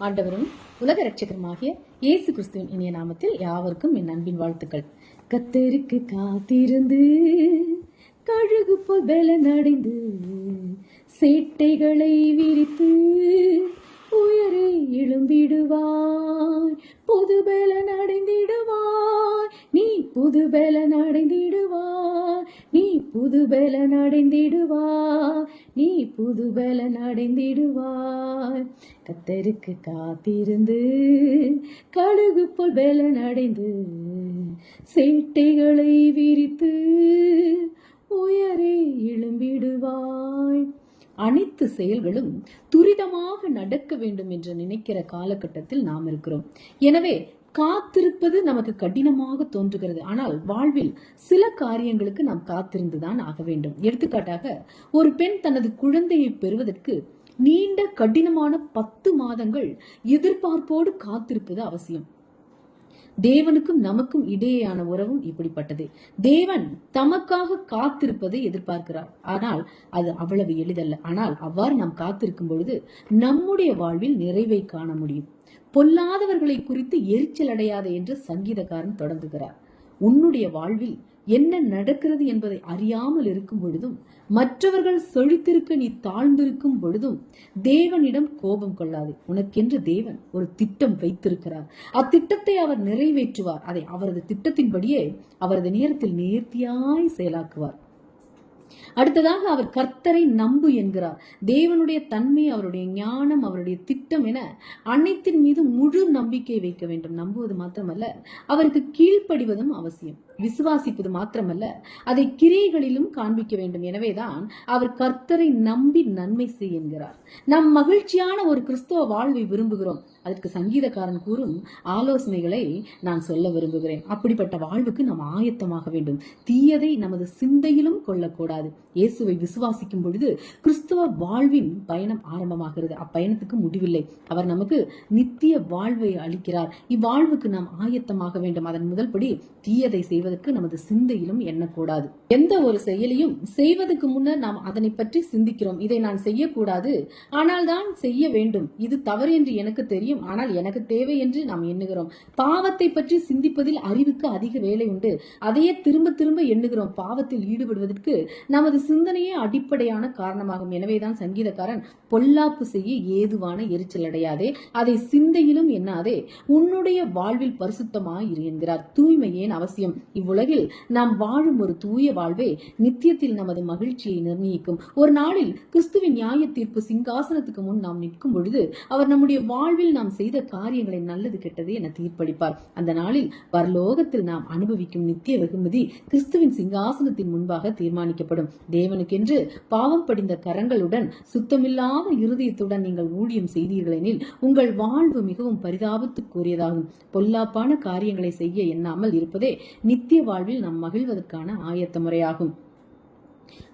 ஆண்டவரும் உலக ரட்சகருமாகிய இயேசு கிறிஸ்துவின் இனிய நாமத்தில் யாவருக்கும் என் அன்பின் வாழ்த்துக்கள். கத்தருக்கு காத்திருந்து கழுகு போல் பலனடைந்து சேட்டைகளை விரித்து உயரே எழும்பிடுவாய். புது பல நடைந்திடுவாய் நீ புது பல நடைந்திடுவாய் நீ புது பல நடைந்திடுவாய் நீ புது பல நடைந்திடுவாய் கத்தருக்கு காத்திருந்து கழுகு போல் பலன் அடைந்து சேட்டைகளை விரித்து உயரே எழும்பிடுவாய். அனைத்து செயல்களும் துரிதமாக நடக்க வேண்டும் என்று நினைக்கிற காலகட்டத்தில் நாம் இருக்கிறோம். எனவே காத்திருப்பது நமக்கு கடினமாக தோன்றுகிறது. ஆனால் வாழ்வில் சில காரியங்களுக்கு நாம் காத்திருந்துதான் ஆக வேண்டும். எடுத்துக்காட்டாக ஒரு பெண் தனது குழந்தையை பெறுவதற்கு நீண்ட கடினமான பத்து மாதங்கள் எதிர்பார்ப்போடு காத்திருப்பது அவசியம். தேவனுக்கும் நமக்கும் இடையேயான உறவும் இப்படிப்பட்டது. தேவன் தமக்காக காத்திருப்பதை எதிர்பார்க்கிறார். ஆனால் அது அவ்வளவு எளிதல்ல. ஆனால் அவ்வாறு நாம் காத்திருக்கும் பொழுது நம்முடைய வாழ்வில் நிறைவை காண முடியும். பொல்லாதவர்களை குறித்து எரிச்சல் அடையாத என்று சங்கீதக்காரன் தொடங்குகிறார். உன்னுடைய வாழ்வில் என்ன நடக்கிறது என்பதை அறியாமல் இருக்கும் பொழுதும் மற்றவர்கள் செழித்திருக்க நீ தாழ்ந்திருக்கும் பொழுதும் தேவனிடம் கோபம் கொள்ளாது. உனக்கென்று தேவன் ஒரு திட்டம் வைத்திருக்கிறார். அத்திட்டத்தை அவர் நிறைவேற்றுவார். அதை அவரது திட்டத்தின்படியே அவரது நேரத்தில் நேர்த்தியாய் செயலாக்குவார். அடுத்ததாக அவர் கர்த்தரை நம்பு என்கிறார். தேவனுடைய தன்மை அவருடைய ஞானம் அவருடைய திட்டம் என அனைத்தின் மீது முழு நம்பிக்கை வைக்க வேண்டும். நம்புவது மாத்திரமல்ல அவருக்கு கீழ்ப்படிவதும் அவசியம். விசுவாசிப்பது மாத்திரமல்ல அதை கிரியைகளிலும் காண்பிக்க வேண்டும். எனவேதான் அவர் கர்த்தரை நம்பி நன்மை செய் என்கிறார். மகிழ்ச்சியான ஒரு கிறிஸ்தவ வாழ்வை விரும்புகிறோம். அதற்கு சங்கீதக்காரன் கூறும் ஆலோசனைகளை நான் சொல்ல விரும்புகிறேன். அப்படிப்பட்ட வாழ்வுக்கு நாம் ஆயத்தமாக வேண்டும். தீயதை நமது சிந்தையிலும் கொள்ளக்கூடாது. இயேசுவை விசுவாசிக்கும் பொழுது கிறிஸ்தவ வாழ்வின் பயணம் ஆரம்பமாகிறது. அப்பயணத்துக்கு முடிவில்லை. அவர் நமக்கு நித்திய வாழ்வை அளிக்கிறார். இவ்வாழ்வுக்கு நாம் ஆயத்தமாக வேண்டும். அதன் முதல்படி தீயதை செய்வதற்கு நமது சிந்தையிலும் எண்ணக்கூடாது. எந்த ஒரு செயலையும் செய்வதற்கு முன்னர் நாம் அதனை பற்றி சிந்திக்கிறோம். இதை நான் செய்யக்கூடாது. ஆனால் தான் செய்ய வேண்டும். இது தவறு என்று எனக்கு தெரியும். ஆனால் எனக்கு தேவை என்று நாம் எண்ணுகிறோம். பாவத்தை பற்றி சிந்திப்பதில் அறிவுக்கு அதிக வேலை உண்டு. அதையே திரும்ப திரும்ப எண்ணுகிறோம். பாவத்தில் ஈடுபடுவதற்கு நமது சிந்தனையே அடிப்படையான காரணமாகும். எனவேதான் சங்கீதக்காரன் பொல்லாப்பு செய்ய ஏதுவான எரிச்சல் அடையாதே அதை சிந்தையிலும் எண்ணாதே உன்னுடைய வாழ்வில் பரிசுத்தமாய் இரு என்கிறார். தூய்மை ஏன் அவசியம்? இவ்வுலகில் நாம் வாழும் ஒரு தூய வாழ்வே நித்தியத்தில் நமது மகிழ்ச்சியை நிர்ணயிக்கும். ஒரு நாளில் கிறிஸ்துவின் நியாய தீர்ப்பு சிங்காசனத்துக்கு முன் நாம் நிற்கும் பொழுது அவர் நம்முடைய வாழ்வில் நாம் செய்த காரியங்களை நல்லது கெட்டது என தீர்ப்பளிப்பார். அந்த நாளில் பரலோகத்தில் நாம் அனுபவிக்கும் நித்திய வெகுமதி கிறிஸ்துவின் சிங்காசனத்தின் முன்பாக தீர்மானிக்கப்படும். தேவனுக்கென்று பாவம் படிந்த கரங்களுடன் சுத்தமில்லாத இருதயத்துடன் நீங்கள் ஊழியம் செய்தீர்களெனில் உங்கள் வாழ்வு மிகவும் பரிதாபத்துக்குரியதாகும். பொல்லாப்பான காரியங்களை செய்ய எண்ணாமல் இருப்பதே நித்திய வாழ்வில் நாம் மகிழ்வதற்கான ஆயத்த முறையாகும்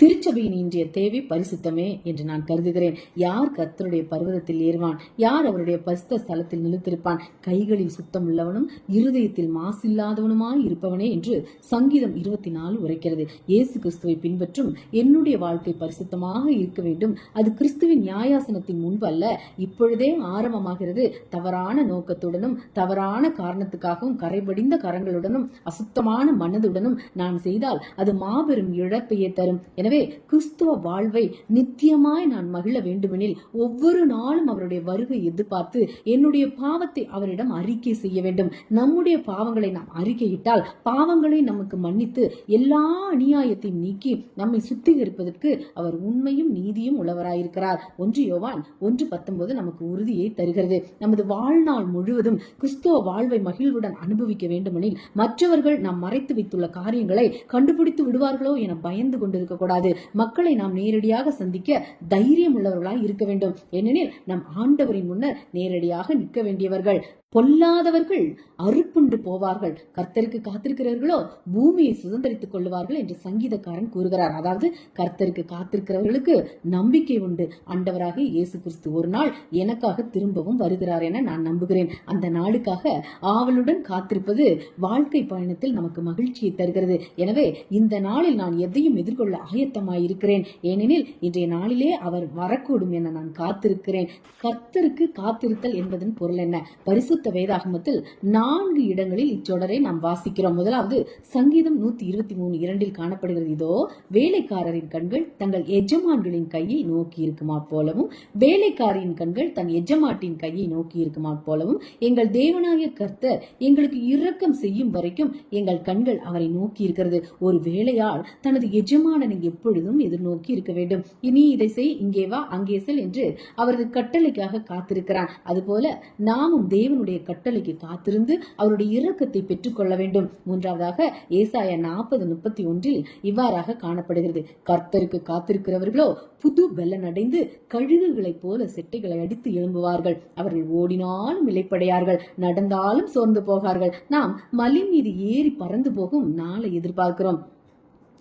திருச்சபையின் இன்றைய தேவை பரிசுத்தமே என்று நான் கருதுகிறேன். யார் கர்த்தருடைய பர்வதத்தில் ஏறுவான்? யார் அவருடைய பரிசுத்த ஸ்தலத்தில் நிலைத்திருப்பான்? கைகளில் சுத்தம் உள்ளவனும் இருதயத்தில் மாசில்லாதவனுமாய் இருப்பவனே என்று சங்கீதம் இருபத்தி நாலு உரைக்கிறது. இயேசு கிறிஸ்துவை பின்பற்றும் என்னுடைய வாழ்க்கை பரிசுத்தமாக இருக்க வேண்டும். அது கிறிஸ்துவின் நியாயாசனத்தின் முன்பு அல்ல இப்பொழுதே ஆரம்பமாகிறது. தவறான நோக்கத்துடனும் தவறான காரணத்துக்காகவும் கரைபடிந்த கரங்களுடனும் அசுத்தமான மனதுடனும் நான் செய்தால் அது மாபெரும் இழப்பையே தரும். எனவே கிறிஸ்துவ வாழ்வை நித்தியமாய் நான் மகிழ வேண்டுமெனில் ஒவ்வொரு நாளும் அவருடைய வருகை எதிர்பார்த்து என்னுடைய பாவத்தை அவரிடம் அறிக்கை செய்ய வேண்டும். நம்முடைய பாவங்களை நாம் அறிக்கையிட்டால் பாவங்களை நமக்கு மன்னித்து எல்லா அநியாயத்தையும் நீக்கி நம்மை சுத்திகரிப்பதற்கு அவர் உண்மையும் நீதியும் உள்ளவராயிருக்கிறார். ஒன்று யோவான் ஒன்று பத்தொன்பது நமக்கு உறுதியை தருகிறது. நமது வாழ்நாள் முழுவதும் கிறிஸ்துவ வாழ்வை மகிழ்வுடன் அனுபவிக்க வேண்டுமெனில் மற்றவர்கள் நாம் மறைத்து வைத்துள்ள காரியங்களை கண்டுபிடித்து விடுவார்களோ என பயந்து கொண்டிருக்க கூடாது மக்களை நாம் நேரடியாக சந்திக்க தைரியம் உள்ளவர்களாய் இருக்க வேண்டும். ஏனெனில் நம் ஆண்டவரின் முன்னர் நேரடியாக நிற்க வேண்டியவர்கள் பொல்லாதவர்கள் அறுப்புண்டு போவார்கள். கர்த்தருக்கு காத்திருக்கிறவர்களோ பூமியை சுதந்திரித்துக் கொள்வார்கள் என்று சங்கீதக்காரன் கூறுகிறார். அதாவது கர்த்தருக்கு காத்திருக்கிறவர்களுக்கு நம்பிக்கை உண்டு. ஆண்டவராக இயேசு கிறிஸ்து ஒரு நாள் எனக்காக திரும்பவும் வருகிறார் என நான் நம்புகிறேன். அந்த நாளுக்காக ஆவலுடன் காத்திருப்பது வாழ்க்கை பயணத்தில் நமக்கு மகிழ்ச்சியை தருகிறது. எனவே இந்த நாளில் நான் எதையும் எதிர்கொள்ள ஆயத்தமாயிருக்கிறேன். ஏனெனில் இன்றைய நாளிலே அவர் வரக்கூடும் என நான் காத்திருக்கிறேன். கர்த்தருக்கு காத்திருத்தல் என்பதன் பொருள் என்ன? பரிசுத்த வேதாகமத்தில் நான்கு இடங்களில் இச்சொடரை நாம் வாசிக்கிறோம். முதலாவது சங்கீதம் நூத்தி இருபத்தி மூணு இரண்டில் காணப்படுகிறது. இதோ வேலைக்காரரின் கண்கள் தங்கள் எஜமான்களின் கையை நோக்கி இருக்குமா போலவும் வேலைக்காரியின் கண்கள் தன் எஜமாட்டின் கையை நோக்கி இருக்குமா போலவும் எங்கள் தேவனாகிய கர்த்தர் எங்களுக்கு இரக்கம் செய்யும் வரைக்கும் எங்கள் கண்கள் அவரை நோக்கி இருக்கிறது. ஒரு வேலையால் தனது எஜமானனை எப்பொழுதும் எதிர்நோக்கி இருக்க வேண்டும். இனி இதை செய் இங்கே வா அங்கே செல் என்று அவரது கட்டளைக்காக காத்திருக்கிறான். அதுபோல நாமும் தேவனுடைய கட்டளைக்கு காத்திருந்து அவருடைய இரக்கத்தை பெற்றுக்கொள்ள வேண்டும். மூன்றாவதாக ஏசாய நாற்பது முப்பத்தி ஒன்றில் இவ்வாறாக காணப்படுகிறது. கர்த்தருக்கு காத்திருக்கிறவர்களோ புது பெல்லன் அடைந்து கழுகுகளைப் போல செட்டைகளை அடித்து எழும்புவார்கள். அவர்கள் ஓடினாலும் இலைப்படையார்கள் நடந்தாலும் சோர்ந்து போகார்கள். நாம் மலை மீது ஏறி பறந்து போகும் நாளை எதிர்பார்க்கிறோம்.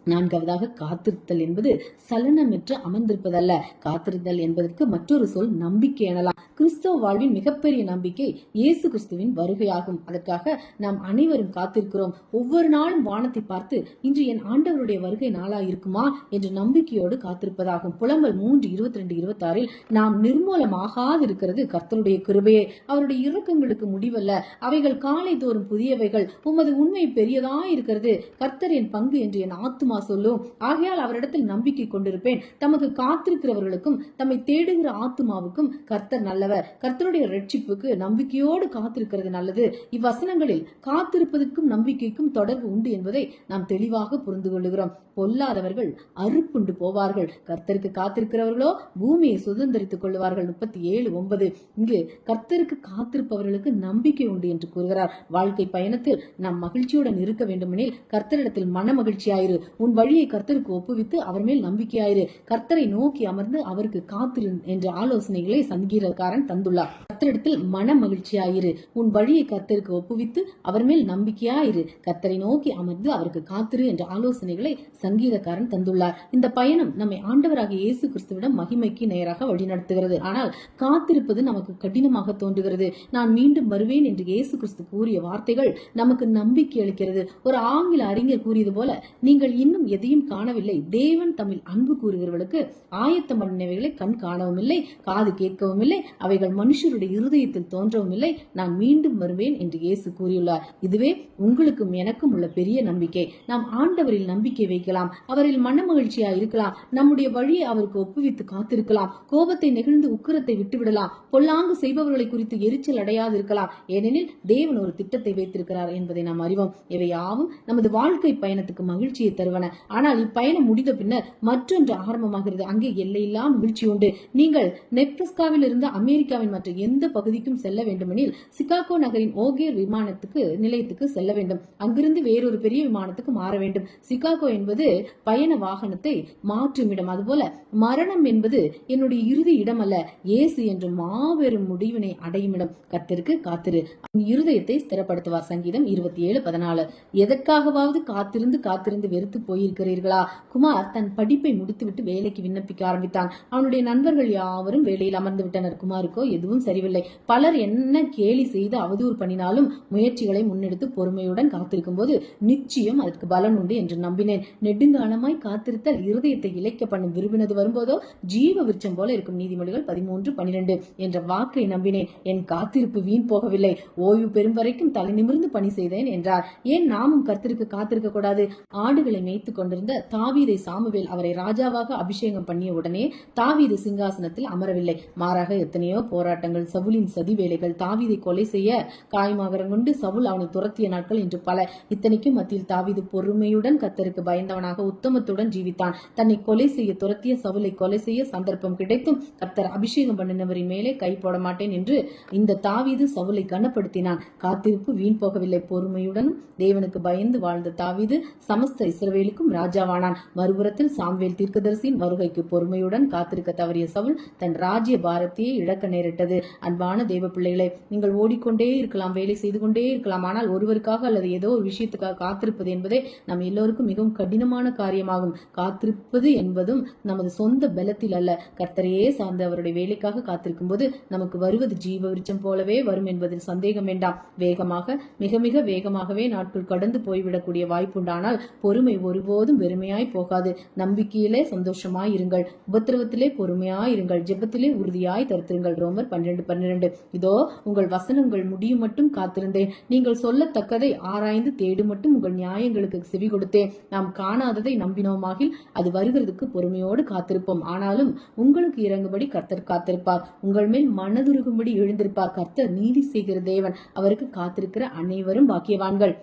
நான்காவதாக காத்திருத்தல் என்பது சலனமற்று அமர்ந்திருப்பதல்ல. காத்திருத்தல் என்பதற்கு மற்றொரு சொல் நம்பிக்கை எனலாம். கிறிஸ்தவ வாழ்வின் மிகப்பெரிய நம்பிக்கை இயேசு கிறிஸ்துவின் வருகையாகும். அதற்காக நாம் அனைவரும் காத்திருக்கிறோம். ஒவ்வொரு நாளும் வானத்தை பார்த்து இன்று என் ஆண்டவருடைய வருகை நாளா இருக்குமா என்ற நம்பிக்கையோடு காத்திருப்பதாகும். புலம்பல் மூன்று இருபத்தி ரெண்டு இருபத்தாறில் நாம் நிர்மூலமாகாது இருக்கிறது கர்த்தருடைய கிருபையே. அவருடைய இறக்கங்களுக்கு முடிவல்ல. அவைகள் காலை தோறும் புதியவைகள். உமது உண்மை பெரியதாய் இருக்கிறது கர்த்தர் என் பங்கு என்று என் ஆத்துமா சொல்லும் ஆகையால் அவரிடத்தில் நம்பிக்கை கொண்டிருப்பேன். தமக்கு காத்திருக்கிறவர்களுக்கும் தம்மை தேடுகிற ஆத்துமாவுக்கும் கர்த்தர் நல்லவர். கர்த்தருடைய ரட்சிப்புக்கு நம்பிக்கையோடு காத்திருக்கிறது நல்லது. இவ்வசனங்களில் காத்திருப்பதற்கும் நம்பிக்கைக்கும் தொடர்பு உண்டு என்பதை நாம் தெளிவாக புரிந்து கொள்ளுகிறோம். பொல்லாதவர்கள் அறுப்புண்டு போவார்கள். கர்த்தருக்கு காத்திருக்கிறவர்களோ பூமியை சுதந்திரித்துக் கொள்வார்கள் முப்பத்தி ஏழு ஒன்பது. இங்கு கர்த்தருக்கு காத்திருப்பவர்களுக்கு நம்பிக்கை உண்டு என்று கூறுகிறார். வாழ்க்கை பயணத்தில் நாம் மகிழ்ச்சியுடன் இருக்க வேண்டுமெனில் கர்த்தரிடத்தில் மன மகிழ்ச்சியாயிரு உன் வழியை கர்த்தருக்கு ஒப்புவித்து அவர் மேல் நம்பிக்கையாயிரு. கர்த்தரை நோக்கி அமர்ந்து அவருக்கு காத்திரு என்ற ஆலோசனைகளை சங்கீதக்காரன் தந்துள்ளார். கத்தரிடத்தில் மன மகிழ்ச்சியாயிரு. உன் வழியை கத்தருக்கு ஒப்புவித்து அவர் மேல் நம்பிக்கையாயிரு. கத்தரை நோக்கி அமர்ந்து அவருக்கு காத்திரு என்ற ஆலோசனைகளை சங்கீதக்காரன் தந்துள்ளார். இந்த பயணம் நம்மை ஆண்டவராகிய இயேசு கிறிஸ்துவிடம் மகிமைக்கு நேராக வழிநடத்துகிறது. ஆனால் காத்திருப்பது நமக்கு கடினமாக தோன்றுகிறது. நான் மீண்டும் வருவேன் என்று இயேசு கிறிஸ்து கூறிய வார்த்தைகள் நமக்கு நம்பிக்கை அளிக்கிறது. ஒரு ஆங்கில அறிஞர் கூறியது போல நீங்கள் இன்னும் எதையும் காணவில்லை. தேவன் தமிழ் அன்பு கூறுகிறவர்களுக்கு ஆயத்த பண்ணினவைகளை கண் காணவும் இல்லை காது கேட்கவும் இல்லை அவைகள் மனுஷருடைய இருதயத்தில் தோன்றவும் இல்லை நான் மீண்டும் வருவேன் என்று இயேசு கூறியுள்ளார். இதுவே உங்களுக்கும் எனக்கும் உள்ள பெரிய நம்பிக்கை. நாம் ஆண்டவரில் நம்பிக்கை வைக்கலாம் அவரில் மன மகிழ்ச்சியா இருக்கலாம் நம்முடைய வழியை அவருக்கு ஒப்புவித்து காத்திருக்கலாம் கோபத்தை நெகிழ்ந்து உக்கிரத்தை விட்டுவிடலாம் பொல்லாங்கு செய்பவர்களை குறித்து எரிச்சல் அடையாது இருக்கலாம். ஏனெனில் தேவன் ஒரு திட்டத்தை வைத்திருக்கிறார் என்பதை நாம் அறிவோம். இவை யாவும் நமது வாழ்க்கை பயணத்துக்கு மகிழ்ச்சியை தருவன. ஆனால் இப்பயணம் முடிந்த பின்னர் மற்றொன்று ஆரம்பமாகிறது. அங்கே எல்லையில்லா மகிழ்ச்சி உண்டு. நீங்கள் நெப்ரஸ்காவில் இருந்து அமெரிக்காவின் மற்ற எந்த பகுதிக்கும் செல்ல வேண்டுமெனில் சிகாகோ நகரின் ஓகேர் விமானத்துக்கு நிலையத்துக்கு செல்ல வேண்டும். அங்கிருந்து வேறொரு பெரிய விமானத்துக்கு மாற வேண்டும். சிகாகோ என்பது பயண வாகனத்தை மாற்றும் இடம். அதுபோல மரணம் என்பது என்னுடைய இறுதி இடம் அல்ல இயேசு என்ற மாபெரும் முடிவினை அடையும் இடம். கத்திற்கு காத்திரு. அவன் இருதயத்தை ஸ்திரப்படுத்துவார். சங்கீதம் இருபத்தி ஏழு பதினாலு. எதற்காகவாவது காத்திருந்து காத்திருந்து வெறுத்து போயிருக்கிறீர்களா? குமார் தன் படிப்பை முடித்துவிட்டு வேலைக்கு விண்ணப்பிக்க ஆரம்பித்தான். அவனுடைய நண்பர்கள் யாவரும் வேலையில் அமர்ந்து விட்டனர் குமாருக்கோ எதுவும் சரி முடியவில்லை. பலர் என்ன கேலி செய்து அவதூறு பண்ணினாலும் முயற்சிகளை முன்னெடுத்து பொறுமையுடன் காத்திருக்கும் போது நிச்சயம் அதற்கு பலன் உண்டு என்று நம்பினேன். நெடுங்காலமாய் காத்திருத்தல் இருதயத்தை இழைக்க பண்ணும் விரும்பினது வரும்போதோ ஜீவ விருட்சம் போல இருக்கும் நீதிமொழிகள் பதிமூன்று பனிரெண்டு என்ற வாக்கை நம்பினேன். என் காத்திருப்பு வீண் போகவில்லை. ஓய்வு பெறும் வரைக்கும் தலை நிமிர்ந்து பணி செய்தேன் என்றார். ஏன் நாமும் கர்த்தருக்கு காத்திருக்க கூடாது? ஆடுகளை மேய்த்துக் கொண்டிருந்த தாவீதை சாமுவேல் அவரை ராஜாவாக அபிஷேகம் பண்ணிய உடனே தாவீது சிங்காசனத்தில் அமரவில்லை. மாறாக எத்தனையோ போராட்டங்கள் சவுலின் சதி வேலைகள். தாவீதை கொலை செய்ய காயமாகரம் கொண்டு சவுல் அவனை துரத்திய நாட்கள் என்று பல. இத்தனைக்கும் மத்தியில் தாவீது பொறுமையுடன் கத்தருக்கு பயந்தவனாக உத்தமத்துடன் ஜீவித்தான். தன்னை கொலை செய்ய துரத்திய சவுலை கொலை செய்ய சந்தர்ப்பம் கிடைத்தும் கர்த்தர் அபிஷேகம் பண்ணினவரின் மேலே கை போட மாட்டேன் என்று இந்த தாவீது சவுலை கனப்படுத்தினான். காத்திருப்பு வீண் போகவில்லை. பொறுமையுடன் தேவனுக்கு பயந்து வாழ்ந்த தாவீது சமஸ்த இஸ்ரவேலுக்கும் ராஜாவானான். மறுபுறத்தில் சாம்வேல் தீர்க்கதரிசியின் வருகைக்கு பொறுமையுடன் காத்திருக்க தவறிய சவுல் தன் ராஜ்ய பாரத்தையே இழக்க நேரிட்டது. அன்பான தேவ பிள்ளைகளே நீங்கள் ஓடிக்கொண்டே இருக்கலாம் வேலை செய்து கொண்டே இருக்கலாம். ஆனால் ஒருவருக்காக அல்லது ஏதோ ஒரு விஷயத்துக்காக காத்திருப்பது என்பதே நம் எல்லோருக்கும் மிகவும் கடினமான காரியமாகும். காத்திருப்பது என்பதும் நமது சொந்த பலத்தில் அல்ல. கர்த்தரையே சார்ந்து அவருடைய வேலைக்காக காத்திருக்கும் போது நமக்கு வருவது ஜீவ விருச்சம் போலவே வரும் என்பதில் சந்தேகம் வேண்டாம். வேகமாக மிக மிக வேகமாகவே நாட்கள் கடந்து போய்விடக்கூடிய வாய்ப்புண்டானால் பொறுமை ஒருபோதும் வெறுமையாய் போகாது. நம்பிக்கையிலே சந்தோஷமாய் இருங்கள். உபத்திரவத்திலே பொறுமையாய் இருங்கள். ஜெபத்திலே உறுதியாய் தருத்திருங்கள். ரோமர் பன்னிரண்டு பன்னிரண்டு. இதோ உங்கள் வசனங்கள் முடியும் மட்டும் காத்திருந்தேன். நீங்கள் சொல்லத்தக்கதை ஆராய்ந்து தேடு மட்டும் உங்கள் நியாயங்களுக்கு செவி கொடுத்தேன். நாம் காணாததை நம்பினோமாகில் அது வருகிறதுக்கு பொறுமையோடு காத்திருப்போம். ஆனாலும் உங்களுக்கு இறங்கும்படி கர்த்தர் காத்திருப்பார். உங்கள் மேல் மனதுருகும்படி எழுந்திருப்பார். கர்த்தர் நீதி செய்கிற தேவன். அவருக்கு காத்திருக்கிற அனைவரும் பாக்கியவான்கள்.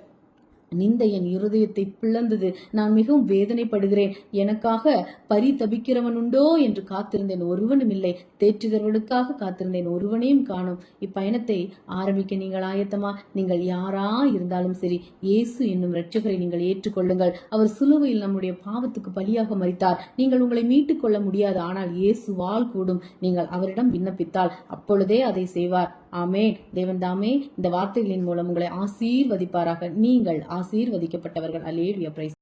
நிந்த என் இருதயத்தை பிளந்தது. நான் மிகவும் வேதனைப்படுகிறேன். எனக்காக பரிதபிக்கிறவன் உண்டோ என்று காத்திருந்தேன். ஒருவனும் இல்லை. தேற்றுகிறவனுக்காக காத்திருந்தேன். ஒருவனையும் காணும். இப்பயணத்தை ஆரம்பிக்க நீங்கள் ஆயத்தமா? நீங்கள் யாரா இருந்தாலும் சரி இயேசு என்னும் இரட்சகரை நீங்கள் ஏற்றுக்கொள்ளுங்கள். அவர் சிலுவையில் நம்முடைய பாவத்துக்கு பலியாக மறித்தார் நீங்கள் உங்களை மீட்டுக் கொள்ள முடியாது. ஆனால் இயேசுவால் கூடும். நீங்கள் அவரிடம் விண்ணப்பித்தால் அப்பொழுதே அதை செய்வார். ஆமேன். தேவன் தாமே இந்த வார்த்தைகளின் மூலம் உங்களை ஆசீர்வதிப்பாராக. நீங்கள் ஆசீர்வதிக்கப்பட்டவர்கள். அலேவிய பிரைஸ்